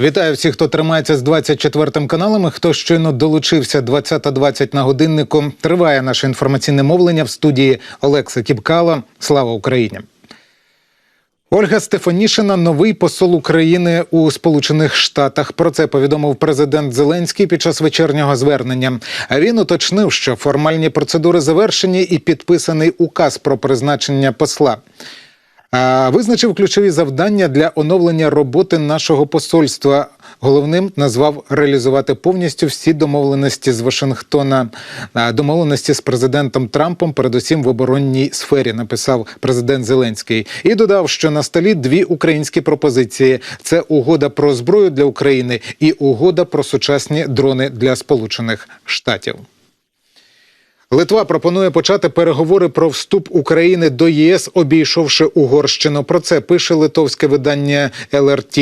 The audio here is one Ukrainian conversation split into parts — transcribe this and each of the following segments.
Вітаю всіх, хто тримається з 24 каналом. і Хто щойно долучився 20.20 на годиннику. Триває наше інформаційне мовлення в студії Олекса Кіпкала. Слава Україні! Ольга Стефанішина новий посол України у Сполучених Штатах. Про це повідомив президент Зеленський під час вечірнього звернення. А він уточнив, що формальні процедури завершені і підписаний указ про призначення посла. Визначив ключові завдання для оновлення роботи нашого посольства. Головним назвав реалізувати повністю всі домовленості з Вашингтона, домовленості з президентом Трампом, передусім в оборонній сфері, написав президент Зеленський, і додав, що на столі дві українські пропозиції: це угода про зброю для України і угода про сучасні дрони для Сполучених Штатів. Литва пропонує почати переговори про вступ України до ЄС, обійшовши Угорщину. Про це пише литовське видання ЛРТ.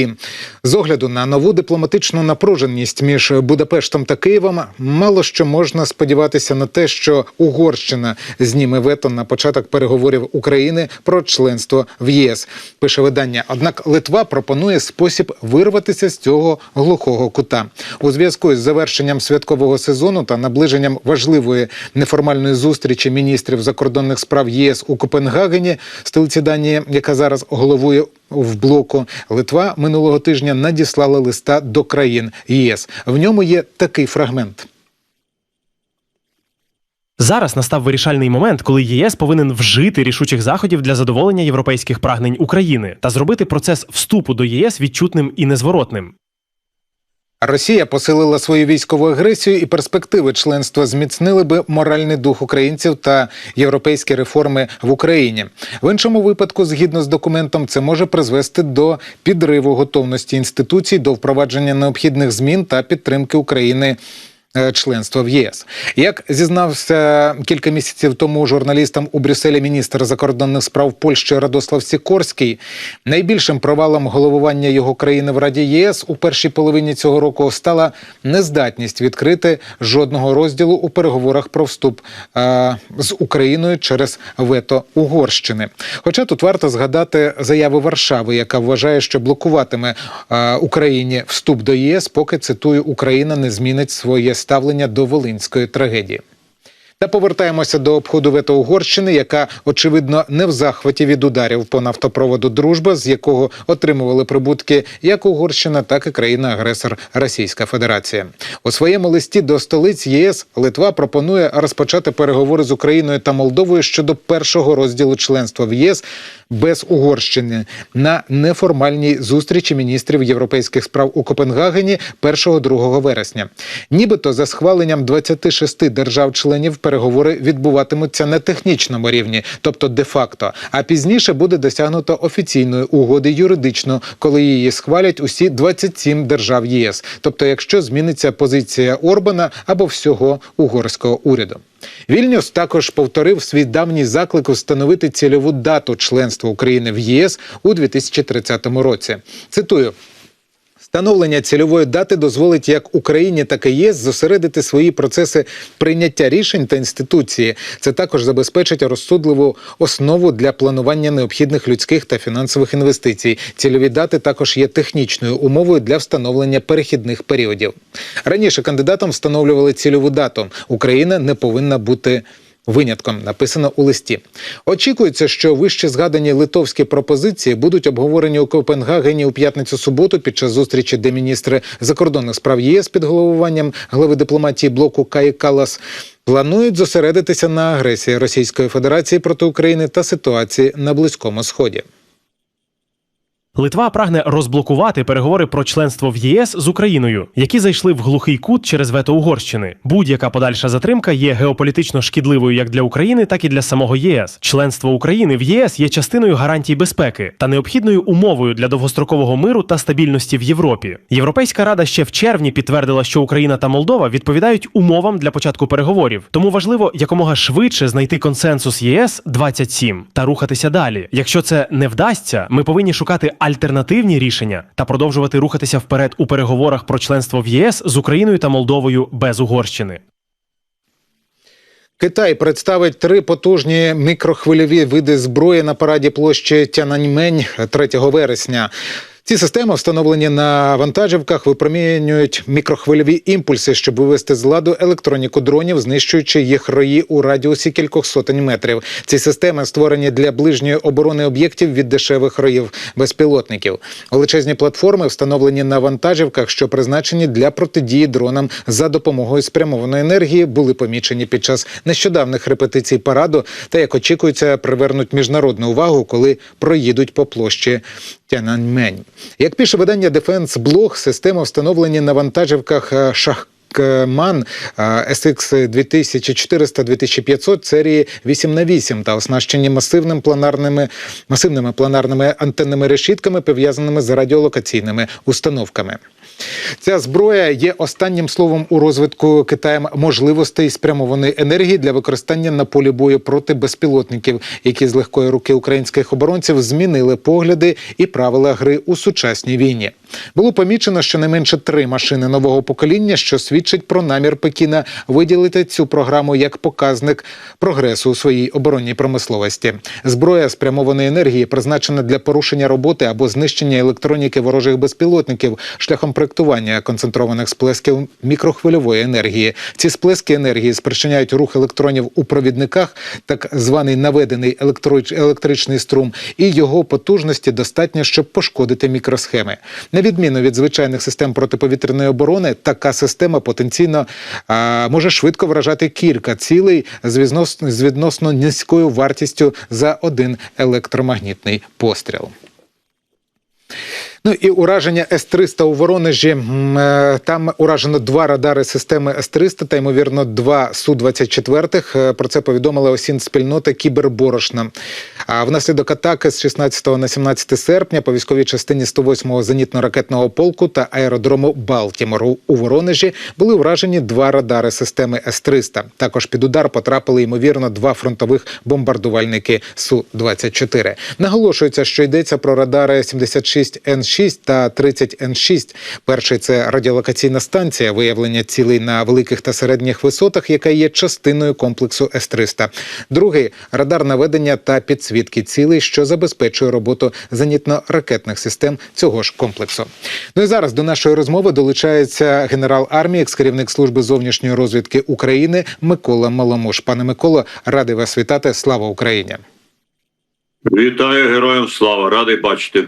З огляду на нову дипломатичну напруженість між Будапештом та Києвом, мало що можна сподіватися на те, що Угорщина зніме вето на початок переговорів України про членство в ЄС. Пише видання. Однак Литва пропонує спосіб вирватися з цього глухого кута у зв'язку з завершенням святкового сезону та наближенням важливої неформальної зустрічі міністрів закордонних справ ЄС у Копенгагені, столиці Данії, яка зараз головує в блоку, Литва минулого тижня надіслала листа до країн ЄС. В ньому є такий фрагмент. Зараз настав вирішальний момент, коли ЄС повинен вжити рішучих заходів для задоволення європейських прагнень України та зробити процес вступу до ЄС відчутним і незворотним. Росія посилила свою військову агресію, і перспективи членства зміцнили би моральний дух українців та європейські реформи в Україні. В іншому випадку, згідно з документом, це може призвести до підриву готовності інституцій до впровадження необхідних змін та підтримки України. Е, Членства в ЄС, як зізнався кілька місяців тому журналістам у Брюсселі міністр закордонних справ Польщі Радослав Сікорський, найбільшим провалом головування його країни в Раді ЄС у першій половині цього року стала нездатність відкрити жодного розділу у переговорах про вступ е, з Україною через вето Угорщини. Хоча тут варто згадати заяви Варшави, яка вважає, що блокуватиме е, Україні вступ до ЄС, поки цитую Україна не змінить своє ставлення до волинської трагедії. Та повертаємося до обходу вето Угорщини, яка очевидно не в захваті від ударів по нафтопроводу Дружба, з якого отримували прибутки як Угорщина, так і країна-агресор Російська Федерація. У своєму листі до столиць ЄС Литва пропонує розпочати переговори з Україною та Молдовою щодо першого розділу членства в ЄС без Угорщини на неформальній зустрічі міністрів європейських справ у Копенгагені 1-2 вересня. Нібито за схваленням 26 держав-членів переговори відбуватимуться на технічному рівні, тобто де-факто. А пізніше буде досягнуто офіційної угоди юридично, коли її схвалять усі 27 держав ЄС. Тобто, якщо зміниться позиція Орбана або всього угорського уряду. Вільнюс також повторив свій давній заклик встановити цільову дату членства України в ЄС у 2030 році. Цитую. Встановлення цільової дати дозволить як Україні, так і ЄС зосередити свої процеси прийняття рішень та інституції. Це також забезпечить розсудливу основу для планування необхідних людських та фінансових інвестицій. Цільові дати також є технічною умовою для встановлення перехідних періодів. Раніше кандидатам встановлювали цільову дату. Україна не повинна бути. Винятком написано у листі. Очікується, що вище згадані литовські пропозиції будуть обговорені у Копенгагені у п'ятницю-суботу під час зустрічі, де міністри закордонних справ ЄС під головуванням глави дипломатії блоку Каї Калас планують зосередитися на агресії Російської Федерації проти України та ситуації на Близькому Сході. Литва прагне розблокувати переговори про членство в ЄС з Україною, які зайшли в глухий кут через вето Угорщини. Будь-яка подальша затримка є геополітично шкідливою як для України, так і для самого ЄС. Членство України в ЄС є частиною гарантій безпеки та необхідною умовою для довгострокового миру та стабільності в Європі. Європейська рада ще в червні підтвердила, що Україна та Молдова відповідають умовам для початку переговорів. Тому важливо якомога швидше знайти консенсус ЄС 27 та рухатися далі. Якщо це не вдасться, ми повинні шукати альтернативні рішення та продовжувати рухатися вперед у переговорах про членство в єС з Україною та Молдовою без Угорщини. Китай представить три потужні мікрохвильові види зброї на параді площі Тянаньмень 3 вересня. Ці системи, встановлені на вантажівках, випромінюють мікрохвильові імпульси, щоб вивести з ладу електроніку дронів, знищуючи їх рої у радіусі кількох сотень метрів. Ці системи створені для ближньої оборони об'єктів від дешевих роїв безпілотників. Величезні платформи встановлені на вантажівках, що призначені для протидії дронам за допомогою спрямованої енергії, були помічені під час нещодавних репетицій параду та як очікується, привернуть міжнародну увагу, коли проїдуть по площі Тяньаньмень. Як пише видання Defense Blog, система встановлені на вантажівках шах. Ман SX 2400-2500 серії 8 на 8 та оснащені масивним планарними, масивними планарними антенними решітками, пов'язаними з радіолокаційними установками. Ця зброя є останнім словом у розвитку Китаєм можливостей спрямованої енергії для використання на полі бою проти безпілотників, які з легкої руки українських оборонців змінили погляди і правила гри у сучасній війні. Було помічено щонайменше три машини нового покоління, що свідчить про намір Пекіна виділити цю програму як показник прогресу у своїй оборонній промисловості. Зброя спрямованої енергії призначена для порушення роботи або знищення електроніки ворожих безпілотників шляхом проектування концентрованих сплесків мікрохвильової енергії. Ці сплески енергії спричиняють рух електронів у провідниках, так званий наведений електричний струм, і його потужності достатньо, щоб пошкодити мікросхеми. На відміну від звичайних систем протиповітряної оборони, така система потенційно а, може швидко вражати кілька цілей з відносно, з відносно низькою вартістю за один електромагнітний постріл. Ну і ураження С-300 у Воронежі. Е, Там уражено два радари системи С-300 та, ймовірно, два Су-24. Е, Про це повідомила осін спільнота Кіберборошна. А внаслідок атаки з 16 на 17 серпня по військовій частині 108-го зенітно-ракетного полку та аеродрому Балтімору у Воронежі були вражені два радари системи С-300. Також під удар потрапили, ймовірно, два фронтових бомбардувальники Су-24. Наголошується, що йдеться про радари 76Н6 та 30Н6. Перший це радіолокаційна станція виявлення цілей на великих та середніх висотах, яка є частиною комплексу С-300. Другий радар наведення та підсвітки цілей, що забезпечує роботу зенітно-ракетних систем цього ж комплексу. Ну і зараз до нашої розмови долучається генерал армії, екс-керівник служби зовнішньої розвідки України Микола Маломуш. Пане Миколо, радий вас вітати. Слава Україні! Вітаю героям слава, радий бачити.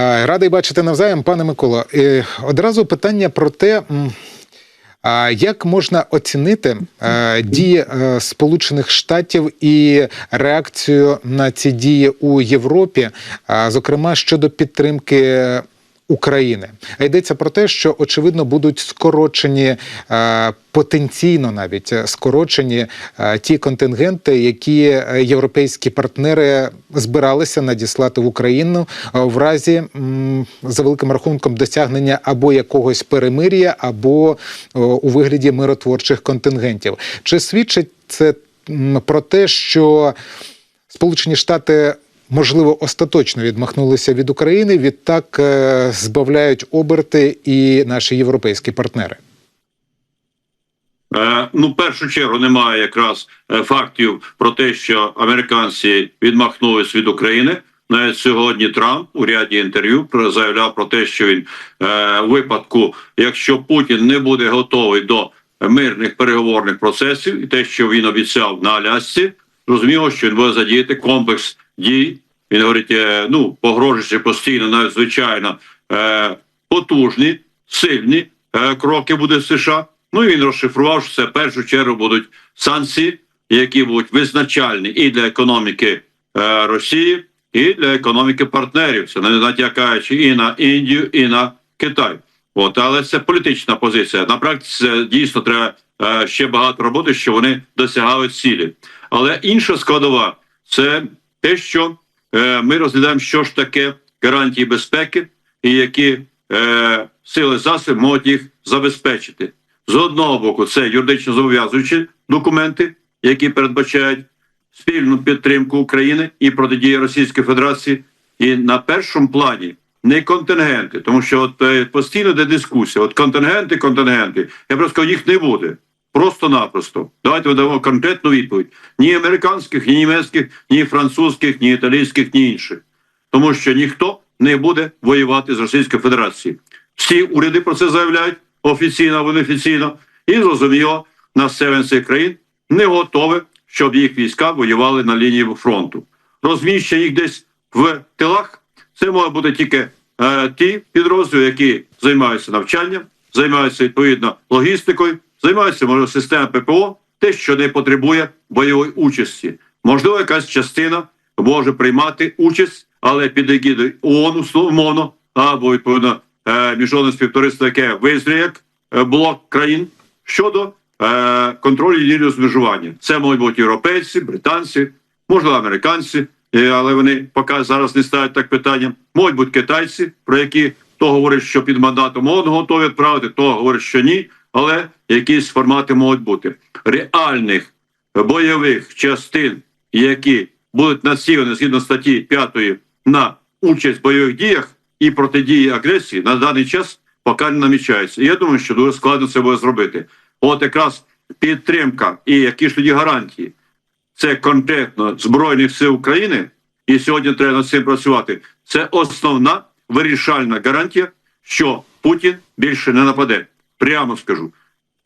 Радий бачити навзаєм, пане Миколо. Е, Одразу питання про те. Як можна оцінити дії е, Сполучених Штатів і реакцію на ці дії у Європі, зокрема щодо підтримки України? А йдеться про те, що очевидно будуть скорочені е, потенційно навіть е, скорочені е, ті контингенти, які європейські партнери збиралися надіслати в Україну в разі за великим рахунком досягнення або якогось перемир'я, або у вигляді миротворчих контингентів. Чи свідчить це про те, що Сполучені Штати можливо остаточно відмахнулися від України, відтак е, збавляють оберти і наші європейські партнери? Е, ну, в першу чергу немає якраз е, фактів про те, що американці відмахнулись від України. Навіть сьогодні Трамп у ряді інтерв'ю заявляв про те, що він е, випадку, якщо Путін не буде готовий до мирних переговорних процесів, і те, що він обіцяв на Алясці, зрозуміло, що він буде задіяти комплекс дій. Він говорить, е, ну погрожуючи постійно, навіть звичайно, е, потужні, сильні е, кроки буде США. Ну і він розшифрував, що це в першу чергу будуть санкції, які будуть визначальні і для економіки Росії, і для економіки партнерів. Це не натякаючи і на Індію, і на Китай. От, але це політична позиція. На практиці дійсно треба ще багато роботи, що вони досягали цілі. Але інша складова це те, що ми розглядаємо, що ж таке гарантії безпеки і які е, сили засіб можуть їх забезпечити. З одного боку, це юридично зобов'язуючі документи, які передбачають спільну підтримку України і протидії Російської Федерації. І на першому плані не контингенти, тому що от е, постійно йде дискусія. От контингенти, контингенти. Я просто їх не буде. Просто-напросто. Давайте видамо конкретну відповідь: ні американських, ні німецьких, ні французьких, ні італійських, ні інших. Тому що ніхто не буде воювати з Російською Федерацією. Всі уряди про це заявляють офіційно або неофіційно, і зрозуміло, населення цих країн не готове, щоб їх війська воювали на лінії фронту. Розміщення їх десь в тилах це може бути тільки е, ті підрозділи, які займаються навчанням, займаються відповідно логістикою, займаються може системою ППО, те, що не потребує бойової участі. Можливо, якась частина може приймати участь, але під егідою ООН, умовно, або відповідно е, міжнародне співтовариство, яке визнає як е, блок країн щодо е, контролю лінії розмежування. Це можуть бути європейці, британці, можливо, американці, але вони поки зараз не ставлять так питання. Можуть бути китайці, про які то говорить, що під мандатом ООН готові відправити, то говорить, що ні, але якісь формати можуть бути реальних бойових частин, які будуть націлені згідно статті 5 на участь в бойових діях і протидії агресії на даний час поки не намічається. І я думаю, що дуже складно це буде зробити. От якраз підтримка і які ж тоді гарантії, це конкретно Збройних сил України, і сьогодні треба над цим працювати. Це основна вирішальна гарантія, що Путін більше не нападе. Прямо скажу.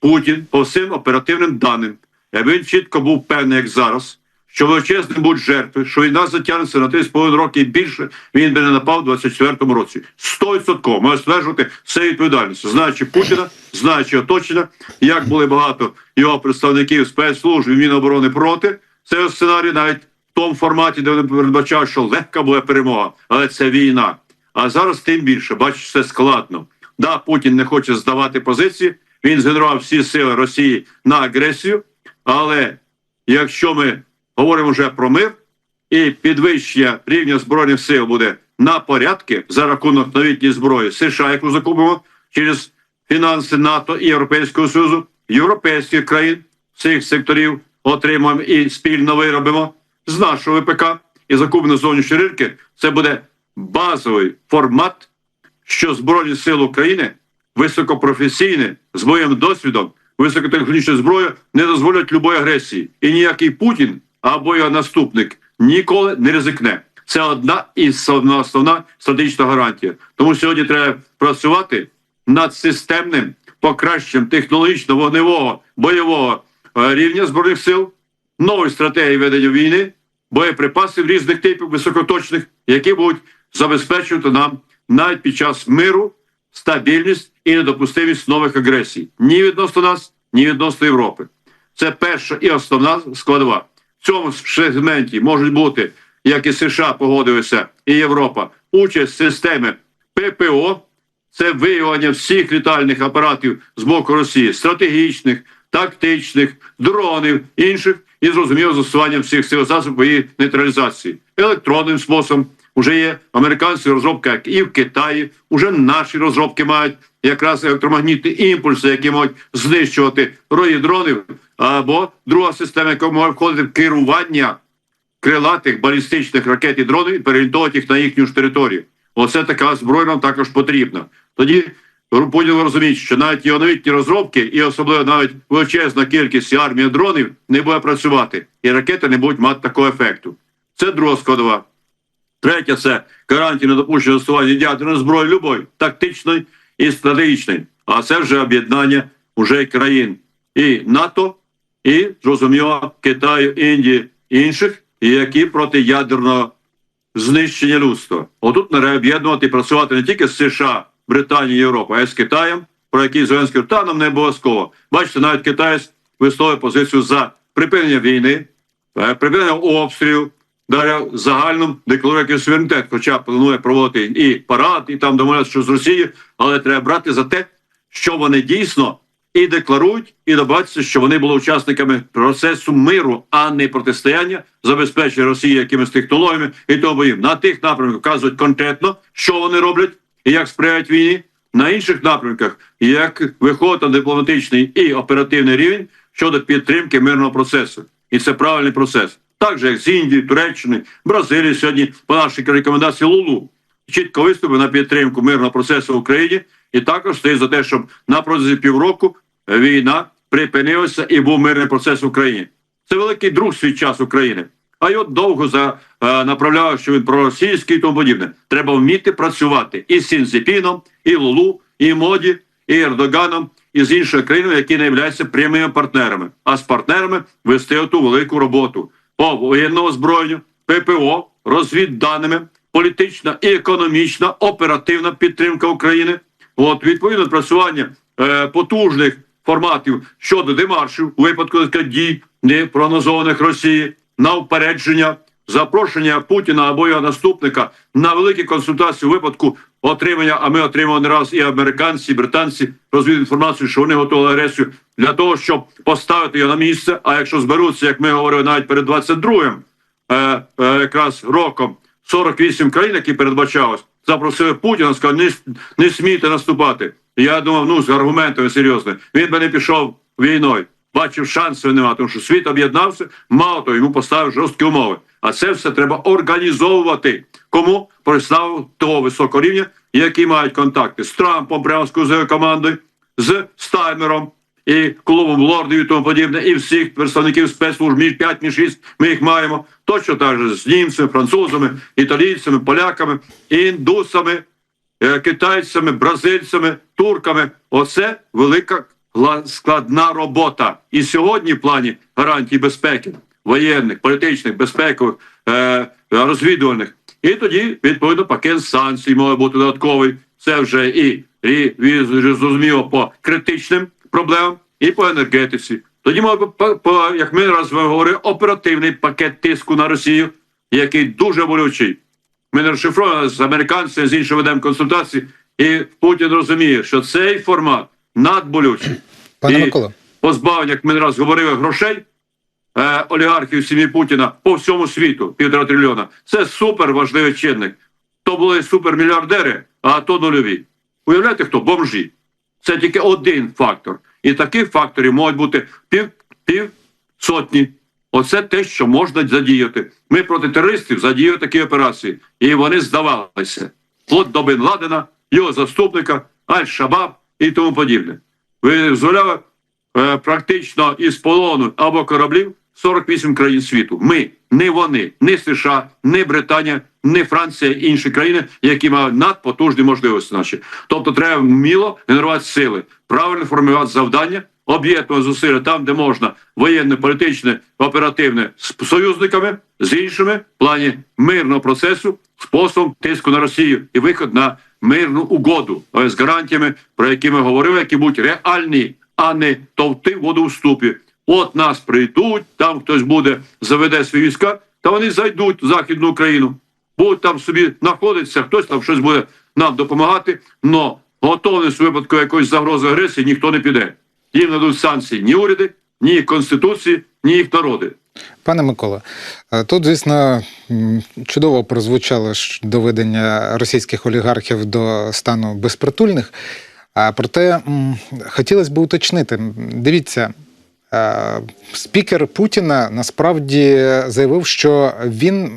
Путін по всім оперативним даним, якби він чітко був певний, як зараз, що величезні будуть жертви, що війна затягнеться на 3,5 роки і більше, він би не напав у 24-му році. 100% може стверджувати все відповідальність, знаючи Путіна, знаючи оточення, як були багато його представників спецслужб і Міноборони проти цього сценарію, навіть в тому форматі, де вони передбачали, що легка буде перемога, але це війна. А зараз тим більше, бачиш, все складно. Да, Путін не хоче здавати позиції. Він згенерував всі сили Росії на агресію. Але якщо ми говоримо вже про мир і підвищення рівня збройних сил буде на порядки за рахунок новітньої зброї США, яку закупимо через фінанси НАТО і Європейського Союзу, європейських країн цих секторів отримуємо і спільно виробимо з нашого ВПК і закупимо зовнішні ринки. Це буде базовий формат, що Збройні Сили України високопрофесійні, з бойовим досвідом, високотехнологічною зброєю не дозволять любої агресії. І ніякий Путін або його наступник ніколи не ризикне. Це одна із основна, стратегічна гарантія. Тому сьогодні треба працювати над системним покращенням технологічно-вогневого бойового е, рівня збройних сил, нової стратегії ведення війни, боєприпасів різних типів високоточних, які будуть забезпечувати нам навіть під час миру стабільність і недопустимість нових агресій ні відносно нас, ні відносно Європи. Це перша і основна складова. В цьому сегменті можуть бути, як і США погодилися, і Європа, участь в системі ППО, це виявлення всіх літальних апаратів з боку Росії, стратегічних, тактичних, дронів, інших, і зрозуміло застосування всіх сил засобів її нейтралізації електронним способом. Уже є американські розробки, як і в Китаї. Уже наші розробки мають якраз електромагнітні імпульси, які можуть знищувати рої дронів, або друга система, яка може входити в керування крилатих балістичних ракет і дронів і переорієнтовувати їх на їхню ж територію. Оце така зброя нам також потрібна. Тоді Путін розуміє, що навіть його новітні розробки, і особливо навіть величезна кількість і армія дронів не буде працювати, і ракети не будуть мати такого ефекту. Це друга складова. Третє це гарантія недопущення застосування ядерної зброї любої, тактичної і стратегічної. А це вже об'єднання уже країн і НАТО, і зрозуміло Китаю, Індії і інших, які проти ядерного знищення людства. Отут треба об'єднувати і працювати не тільки з США, Британією, Європою, а й з Китаєм, про який Зеленський та нам не обов'язково. Бачите, навіть китаєць висловлює позицію за припинення війни, е, припинення обстрілів, далі загальним декларує суверенітет, хоча планує проводити і парад, і там домовлятися, що з Росії, але треба брати за те, що вони дійсно і декларують, і добавитися, що вони були учасниками процесу миру, а не протистояння, забезпечення Росії якимись технологіями і тому їм на тих напрямках вказують конкретно, що вони роблять і як сприяють війні. На інших напрямках, як виходить на дипломатичний і оперативний рівень щодо підтримки мирного процесу, і це правильний процес. Так же, як з Індії, Туреччини, Бразилії сьогодні по нашій рекомендації Лулу чітко виступив на підтримку мирного процесу в Україні, і також стоїть за те, щоб на протязі півроку війна припинилася і був мирний процес в Україні. Це великий друг свій час України. А й от довго за е, направляв, що він проросійський і тому подібне. Треба вміти працювати і з Сінзіпіном, і Лулу, і Моді, і Ердоганом, і з іншими країнами, які не являються прямими партнерами, а з партнерами вести оту велику роботу по воєнному озброєнню, ППО, розвідданими, політична і економічна оперативна підтримка України. От відповідно працювання е, потужних форматів щодо демаршів у випадку дій непрогнозованих Росії на упередження, запрошення Путіна або його наступника на великі консультації у випадку отримання. А ми отримали не раз і американці, і британці розвідують інформацію, що вони готували агресію для того, щоб поставити його на місце. А якщо зберуться, як ми говорили навіть перед 22-м е, е, якраз роком 48 країн, які передбачалось, запросили Путіна, сказали, не, не смійте наступати. Я думав, ну з аргументами серйозними. Він би не пішов війною. Бачив, шансів немає, тому що світ об'єднався, мало того, йому поставив жорсткі умови. А це все треба організовувати. Кому представив того високого рівня, які мають контакти з Трампом, прямо з кузовою командою, з Стаймером і клубом лордів і тому подібне, і всіх представників спецслужб між 5, між 6 ми їх маємо. Точно так же з німцями, французами, італійцями, поляками, індусами, е, китайцями, бразильцями, турками. Оце велика складна робота. І сьогодні в плані гарантій безпеки воєнних, політичних, безпекових, е, розвідувальних. І тоді, відповідно, пакет санкцій має бути додатковий. Це вже і, і, зрозуміло по критичним проблемам, і по енергетиці. Тоді бути, по, по, як ми раз говорили, оперативний пакет тиску на Росію, який дуже болючий. Ми не розшифровуємо з американцями, з іншими ведемо консультації, і Путін розуміє, що цей формат надболючий. Пане І Миколо, Позбавлення, як ми не раз говорили, грошей е, олігархів сім'ї Путіна по всьому світу, півтора трильйона. Це супер важливий чинник. То були супермільярдери, а то нульові. Уявляєте, хто? Бомжі. Це тільки один фактор. І таких факторів можуть бути пів, пів сотні. Оце те, що можна задіяти. Ми проти терористів задіяли такі операції, і вони здавалися. От до Бен Ладена, його заступника, Аль-Шабаб і тому подібне. Ви дозволяли е, практично із полону або кораблів 48 країн світу. Ми, не вони, не США, не Британія, не Франція, інші країни, які мають надпотужні можливості наші. Тобто треба вміло генерувати сили, правильно формувати завдання, об'єднувати зусилля там, де можна, воєнне, політичне, оперативне з союзниками, з іншими в плані мирного процесу, способом тиску на Росію і виход на мирну угоду з гарантіями, про які ми говорили, які будуть реальні, а не товти воду в ступі. От нас прийдуть, там хтось буде, заведе свої війська, та вони зайдуть в Західну Україну, будуть там собі знаходитися, хтось там щось буде нам допомагати, але готовність у випадку якоїсь загрози агресії ніхто не піде. Їм дадуть санкції ні уряди, ні їх конституції, ні їх народи. Пане Микола, е, тут, звісно, чудово прозвучало доведення російських олігархів до стану безпритульних. А проте хотілося б уточнити. Дивіться, е, спікер Путіна насправді заявив, що він.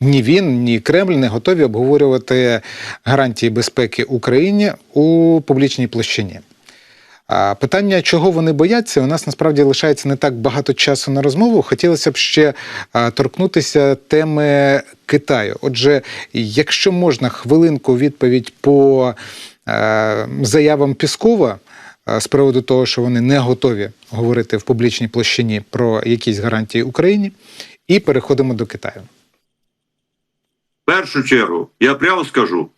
Ні він, ні Кремль не готові обговорювати гарантії безпеки Україні у публічній площині. А питання, чого вони бояться, у нас насправді лишається не так багато часу на розмову. Хотілося б ще торкнутися теми Китаю. Отже, якщо можна хвилинку відповідь по заявам Піскова з приводу того, що вони не готові говорити в публічній площині про якісь гарантії Україні, і переходимо до Китаю. В першу чергу, я прямо скажу,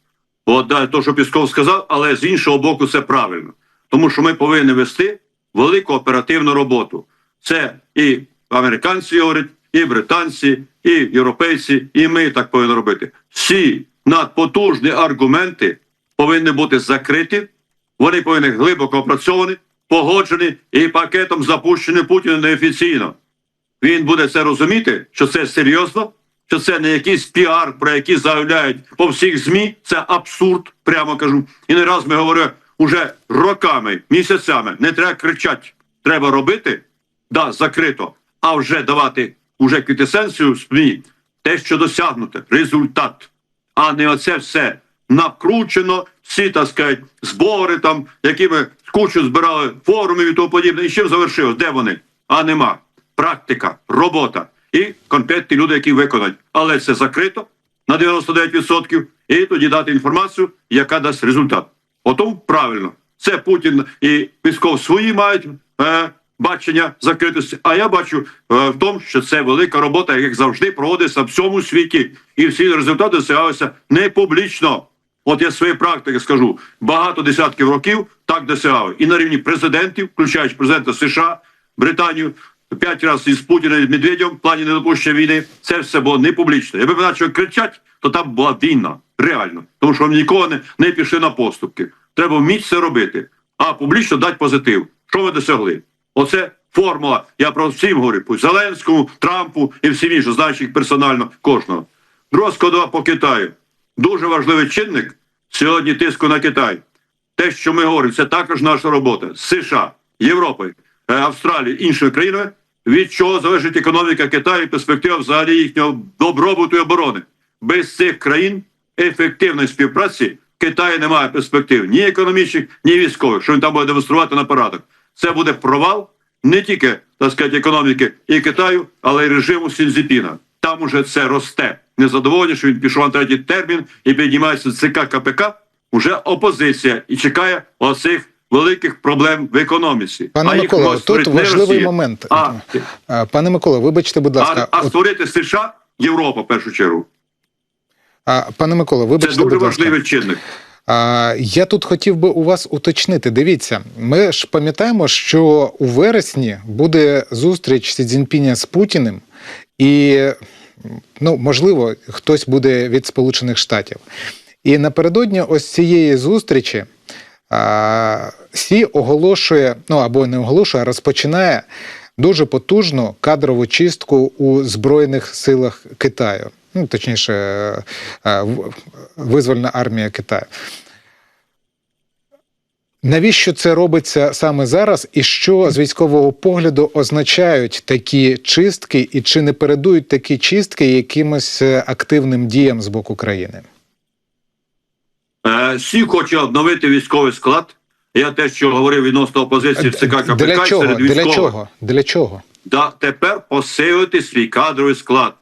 бо то, що Пісков сказав, але з іншого боку, це правильно. Тому що ми повинні вести велику оперативну роботу. Це і американці говорять, і британці, і європейці, і ми так повинні робити. Всі надпотужні аргументи повинні бути закриті, вони повинні глибоко опрацьовані, погоджені і пакетом запущені Путіна неофіційно. Він буде це розуміти, що це серйозно, що це не якийсь піар, про який заявляють по всіх ЗМІ. Це абсурд, прямо кажу. І не раз ми говорили уже роками, місяцями. Не треба кричати, треба робити, да, закрито, а вже давати уже квітесенцію в СМІ, те, що досягнуте, результат, а не оце все накручено, всі, так сказати, збори там, які ми кучу збирали форумів і тому подібне. І чим завершилось? Де вони? А нема. Практика, робота. і конкретні люди, які виконають. Але це закрито на 99%, і тоді дати інформацію, яка дасть результат. Отому правильно. Це Путін і Пісков свої мають е, бачення закритості. А я бачу е, в тому, що це велика робота, як завжди, проводиться в всьому світі, і всі результати досягалися не публічно. От я з своєї практики скажу, багато десятків років так досягали. І на рівні президентів, включаючи президента США, Британію, п'ять разів із Путіним і Медведєм в плані недопущення війни, це все було не публічно. Якби почали кричати, то там була війна. Реально. Тому що нікого не, не пішли на поступки. Треба вміти це робити. А публічно дати позитив. Що ви досягли? Оце формула. Я про всім говорю, Зеленському, Трампу і всім іншим, знаючи їх персонально кожного. Друга складова по Китаю. Дуже важливий чинник сьогодні тиску на Китай. Те, що ми говоримо, це також наша робота з США, Європи, е, Австралії, іншими країнами, від чого залежить економіка Китаю і перспектива взагалі їхнього добробуту і оборони. Без цих країн ефективної співпраці Китаю немає перспектив ні економічних, ні військових, що він там буде демонструвати на парадах. Це буде провал не тільки так сказати, економіки і Китаю, але й режиму Сінзіпіна. Там уже це росте. Незадоволення, що він пішов на третій термін і піднімається ЦК КПК. Уже опозиція і чекає оцих великих проблем в економіці. Пане а Микола, може тут важливий Росія, момент. А, Е, Пане Микола, вибачте, будь ласка. а, а створити США, Європа в першу чергу. А, пане Микола, вибачте. Це дуже важливий чинник. Я тут хотів би у вас уточнити. Дивіться, ми ж пам'ятаємо, що у вересні буде зустріч Сі Цзіньпіня з Путіним, і ну, можливо, хтось буде від Сполучених Штатів. І напередодні ось цієї зустрічі Сі оголошує, ну або не оголошує, а розпочинає дуже потужну кадрову чистку у Збройних силах Китаю. Ну, точніше, е, визвольна армія Китаю. Навіщо це робиться саме зараз, і що з військового погляду означають такі чистки, і чи не передують такі чистки якимось е, активним діям з боку країни? Е, Сі хоче обновити військовий склад. Я те, що говорив відносно опозиції в ЦК КПК Для чого? серед Для чого? Для чого? Да, тепер посилити свій кадровий склад.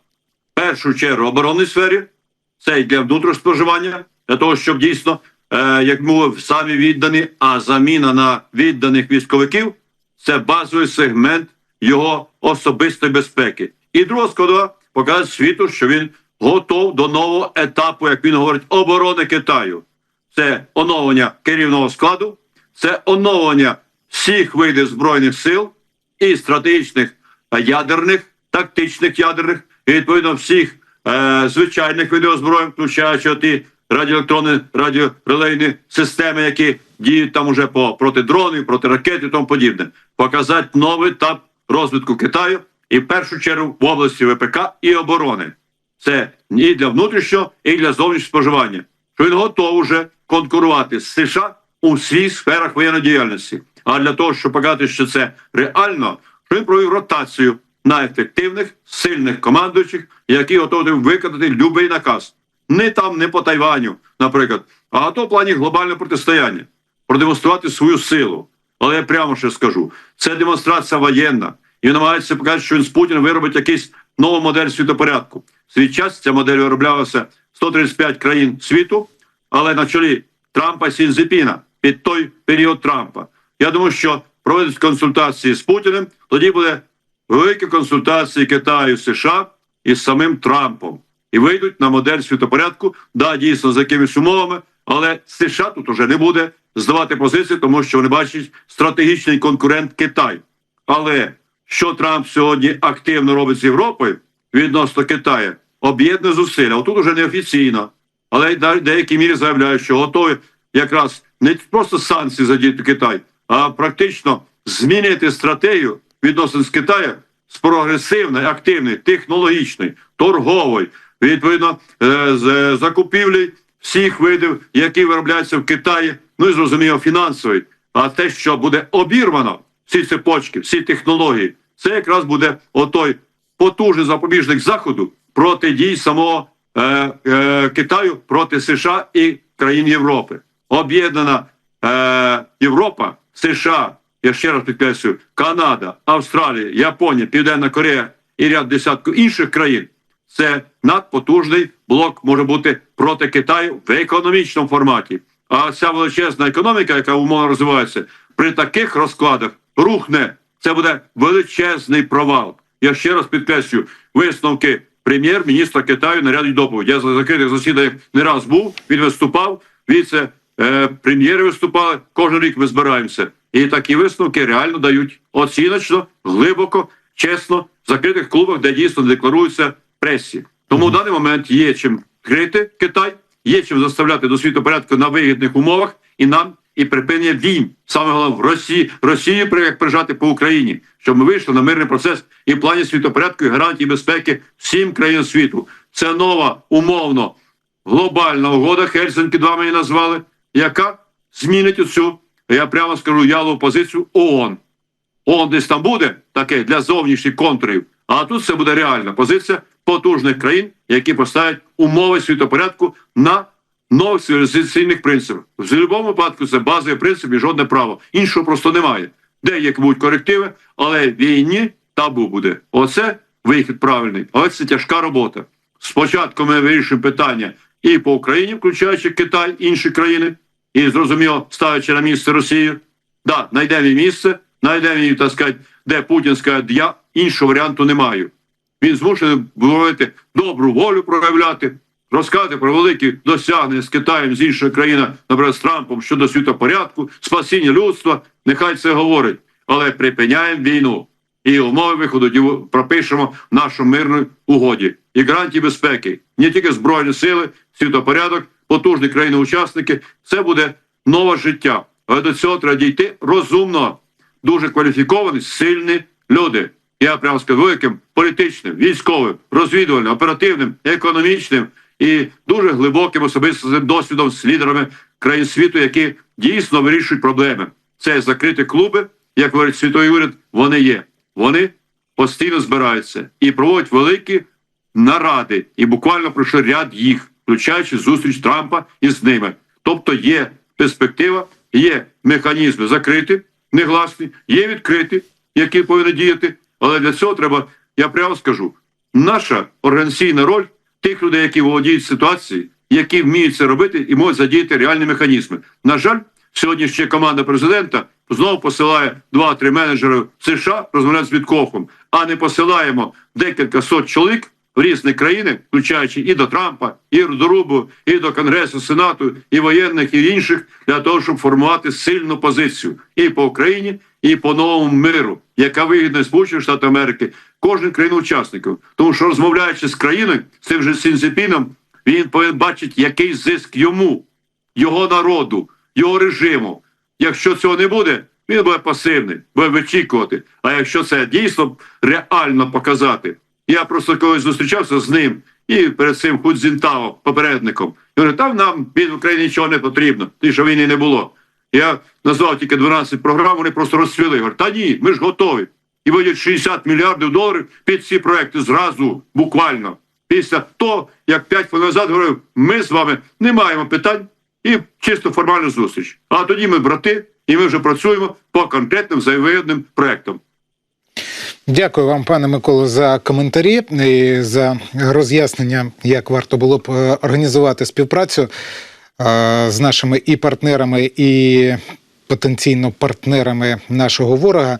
Першу чергу оборонній сфері, це і для внутрішнього для того, щоб дійсно, е, як мовив, самі віддані, а заміна на відданих військовиків це базовий сегмент його особистої безпеки. І друга складова показує світу, що він готов до нового етапу, як він говорить, оборони Китаю. Це оновлення керівного складу, це оновлення всіх видів збройних сил і стратегічних е, ядерних, тактичних ядерних, і відповідно всіх е, звичайних видів включаючи ті радіоелектронні радіорелейні системи, які діють там уже по проти дронів, проти ракет тому подібне. Показати новий етап розвитку Китаю і в першу чергу в області ВПК і оборони. Це і для внутрішнього, і для зовнішнього споживання. Що він готовий вже конкурувати з США у всіх сферах воєнної діяльності. А для того, щоб показати, що це реально, що він провів ротацію на ефективних, сильних командуючих, які готові виконати будь-який наказ. Не там, не по Тайваню, наприклад, а то в плані глобального протистояння, продемонструвати свою силу. Але я прямо ще скажу: це демонстрація воєнна. І він намагається показати, що він з Путіним виробить якийсь нову модель світопорядку. Свій час ця модель вироблялася 135 країн світу, але на чолі Трампа і Сінзепіна під той період Трампа. Я думаю, що проведуть консультації з Путіним, тоді буде великі консультації Китаю, США із самим Трампом. І вийдуть на модель світопорядку, да, дійсно, за якимись умовами, але США тут уже не буде здавати позиції, тому що вони бачать стратегічний конкурент Китай. Але що Трамп сьогодні активно робить з Європою відносно Китаю, об'єднує зусилля. Отут уже неофіційно, але й в деякій мірі заявляють, що готові якраз не просто санкції задіяти Китай, а практично змінити стратегію відносин з Китаєм з прогресивної, активної, технологічної, торгової, відповідно, е, з е, закупівлі всіх видів, які виробляються в Китаї, ну і зрозуміло, фінансової. А те, що буде обірвано, всі цепочки, всі технології, це якраз буде отой потужний запобіжник заходу проти дій самого е, е, Китаю проти США і країн Європи. Об'єднана е, Європа, США, я ще раз підкреслюю, Канада, Австралія, Японія, Південна Корея і ряд десятків інших країн. Це надпотужний блок може бути проти Китаю в економічному форматі. А ця величезна економіка, яка умовно розвивається, при таких розкладах рухне. Це буде величезний провал. Я ще раз підкреслю висновки прем'єр-міністра Китаю на ряді доповіді. Я за закритих засіданнях не раз був. Він виступав. Віце е, виступали. Кожен рік ми збираємося. І такі висновки реально дають оціночно, глибоко, чесно, в закритих клубах, де дійсно декларуються пресі. Тому в даний момент є чим крити Китай, є чим заставляти до світопорядку на вигідних умовах і нам, і припинення війн. Саме головне в Росії, при- як прижати по Україні, щоб ми вийшли на мирний процес і в плані світопорядку і гарантії безпеки всім країнам світу. Це нова умовно глобальна угода, Хельсинки 2 мені назвали, яка змінить оцю, я прямо скажу, ялову позицію ООН. ООН десь там буде таке для зовнішніх контурів, а тут це буде реальна позиція потужних країн, які поставлять умови світопорядку на нових цивілізаційних принципах. В будь-якому випадку це базовий принцип і жодне право. Іншого просто немає. Де як будуть корективи, але війні табу буде. Оце вихід правильний. Але це тяжка робота. Спочатку ми вирішимо питання і по Україні, включаючи Китай, інші країни, і зрозуміло, ставячи на місце Росію. Да, знайдемо їй місце, знайдемо її, так сказати, де Путін скаже, я іншого варіанту не маю. Він змушений говорити добру волю проявляти, розказати про великі досягнення з Китаєм, з іншою країною, наприклад, з Трампом щодо світопорядку, спасіння людства. Нехай це говорить, але припиняємо війну. І умови виходу пропишемо в нашому мирній угоді. І гарантії безпеки, не тільки Збройні сили, світопорядок, потужні країни-учасники. Це буде нове життя. Але до цього треба дійти розумно, дуже кваліфіковані, сильні люди. Я прямо скажу великим політичним, військовим, розвідувальним, оперативним, економічним і дуже глибоким особистим досвідом з лідерами країн світу, які дійсно вирішують проблеми. Це закриті клуби, як говорить світовий уряд, вони є. Вони постійно збираються і проводять великі наради, і буквально пройшли ряд їх, включаючи зустріч Трампа із ними. Тобто є перспектива, є механізми закриті, негласні, є відкриті, які повинні діяти. Але для цього треба, я прямо скажу, наша організаційна роль тих людей, які володіють ситуацією, які вміють це робити і можуть задіяти реальні механізми. На жаль, сьогодні ще команда президента знову посилає два-три менеджери США розмовляти з Віткофом, а не посилаємо декілька сот чоловік в різні країни, включаючи і до Трампа, і до Рубу, і до Конгресу, Сенату, і воєнних, і інших, для того, щоб формувати сильну позицію і по Україні, і по новому миру, яка вигідна Сполучених Штатів Америки, кожен країн учасників. Тому що розмовляючи з країною, з тим же Сінзепіном, він повинен бачити, який зиск йому, його народу, його режиму. Якщо цього не буде, він буде пасивний, буде вичікувати. А якщо це дійсно реально показати, я просто колись зустрічався з ним і перед цим Худзінтао, попередником. І говорю, там нам від України нічого не потрібно, тому що війни не було. Я назвав тільки 12 програм, вони просто розцвіли. Говорю, та ні, ми ж готові. І вийдуть 60 мільярдів доларів під ці проекти зразу, буквально. Після того, як 5 хвилин назад говорив, ми з вами не маємо питань і чисто формальну зустріч. А тоді ми брати, і ми вже працюємо по конкретним завоєнним проектам. Дякую вам, пане Миколо, за коментарі і за роз'яснення, як варто було б е, організувати співпрацю е, з нашими і партнерами, і потенційно партнерами нашого ворога.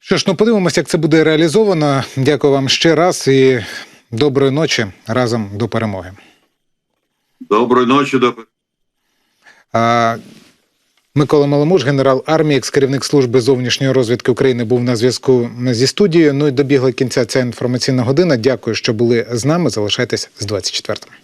Що ж, ну подивимося, як це буде реалізовано. Дякую вам ще раз і доброї ночі разом до перемоги. Доброї ночі, до А, Микола Маломуш, генерал армії, екс-керівник служби зовнішньої розвідки України, був на зв'язку зі студією. Ну і добігла кінця ця інформаційна година. Дякую, що були з нами. Залишайтесь з 24-м.